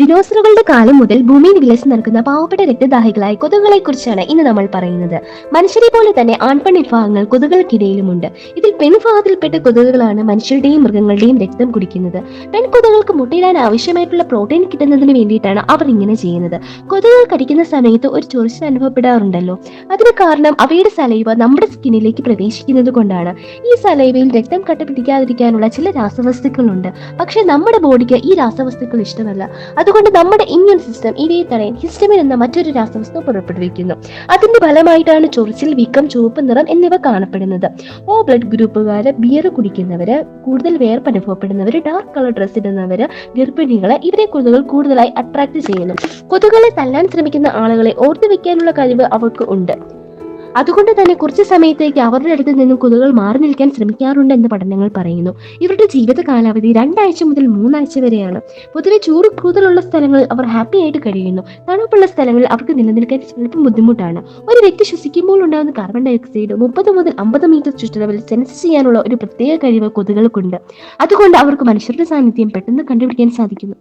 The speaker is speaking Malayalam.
ദിനോസറുകളുടെ കാലം മുതൽ ഭൂമിയിൽ വിലസി നടക്കുന്ന പാവപ്പെട്ട രക്തദാഹികളായ കൊതുകുകളെ കുറിച്ചാണ് ഇന്ന് നമ്മൾ പറയുന്നത്. മനുഷ്യരെ പോലെ തന്നെ ആൺപെൺ വിഭാഗങ്ങൾ കൊതുകൾക്കിടയിലുമുണ്ട് ഇതിൽ പെൺവിഭാഗത്തിൽപ്പെട്ട കൊതുകുകളാണ് മനുഷ്യരുടെയും മൃഗങ്ങളുടെയും രക്തം കുടിക്കുന്നത്. പെൺകൊതുകൾക്ക് മുട്ടയിടാൻ ആവശ്യമായിട്ടുള്ള പ്രോട്ടീൻ കിട്ടുന്നതിന് വേണ്ടിയിട്ടാണ് അവർ ഇങ്ങനെ ചെയ്യുന്നത്. കൊതുകുകൾ കടിക്കുന്ന സമയത്ത് ഒരു ചൊറിച്ചിൽ അനുഭവപ്പെടാറുണ്ടല്ലോ. അതിന് കാരണം അവയുടെ സലൈവ നമ്മുടെ സ്കിന്നിലേക്ക് പ്രവേശിക്കുന്നത് കൊണ്ടാണ്. ഈ സലൈവയിൽ രക്തം കട്ടപിടിക്കാതിരിക്കാനുള്ള ചില രാസവസ്തുക്കളുണ്ട്. പക്ഷേ നമ്മുടെ ബോഡിക്ക് ഈ രാസവസ്തുക്കൾ ഇഷ്ടമല്ല. അതുകൊണ്ട് നമ്മുടെ ഇമ്മ്യൂൺ സിസ്റ്റം ഇവയെ തടയാൻ ഹിസ്റ്റമിൻ എന്ന മറ്റൊരു രാസവസ്തു പുറപ്പെടുവിക്കുന്നു. അതിന്റെ ഫലമായിട്ടാണ് ചൊറിച്ചിൽ വീക്കം ചുവപ്പ് നിറം എന്നിവ കാണപ്പെടുന്നത്. ഓ ബ്ലഡ് ഗ്രൂപ്പുകാര് ബിയർ കുടിക്കുന്നവര് കൂടുതൽ വേർപ്പ് അനുഭവപ്പെടുന്നവര് ഡാർക്ക് കളർ ഡ്രസ് ഇടുന്നവര് ഗർഭിണികളെ ഇവരെ കൊതുകൾ കൂടുതലായി അട്രാക്ട് ചെയ്യുന്നു. കൊതുകുകളെ തല്ലാൻ ശ്രമിക്കുന്ന ആളുകളെ ഓർത്തു വെക്കാനുള്ള കഴിവ് അവർക്ക് ഉണ്ട്. അതുകൊണ്ട് തന്നെ കുറച്ച് സമയത്തേക്ക് അവരുടെ അടുത്ത് നിന്നും കൊതുകുകൾ മാറി നിൽക്കാൻ ശ്രമിക്കാറുണ്ട് എന്ന് പഠനങ്ങൾ പറയുന്നു. ഇവരുടെ ജീവിത കാലാവധി രണ്ടാഴ്ച മുതൽ മൂന്നാഴ്ച വരെയാണ്. പൊതുവെ ചൂട് കൂടുതലുള്ള സ്ഥലങ്ങളിൽ അവർ ഹാപ്പി ആയിട്ട് കഴിയുന്നു. തണുപ്പുള്ള സ്ഥലങ്ങളിൽ അവർക്ക് നിലനിൽക്കാൻ ചിലപ്പോൾ ബുദ്ധിമുട്ടാണ്. ഒരു വ്യക്തി ശ്വസിക്കുമ്പോൾ ഉണ്ടാകുന്ന കാർബൺ ഡൈ ഓക്സൈഡ് മുപ്പത് മുതൽ അമ്പത് മീറ്റർ ചുറ്റളവിൽ സെൻസ് ചെയ്യാനുള്ള ഒരു പ്രത്യേക കഴിവ് കൊതുകൾക്കുണ്ട്. അതുകൊണ്ട് അവർക്ക് മനുഷ്യരുടെ സാന്നിധ്യം പെട്ടെന്ന് കണ്ടുപിടിക്കാൻ സാധിക്കുന്നു.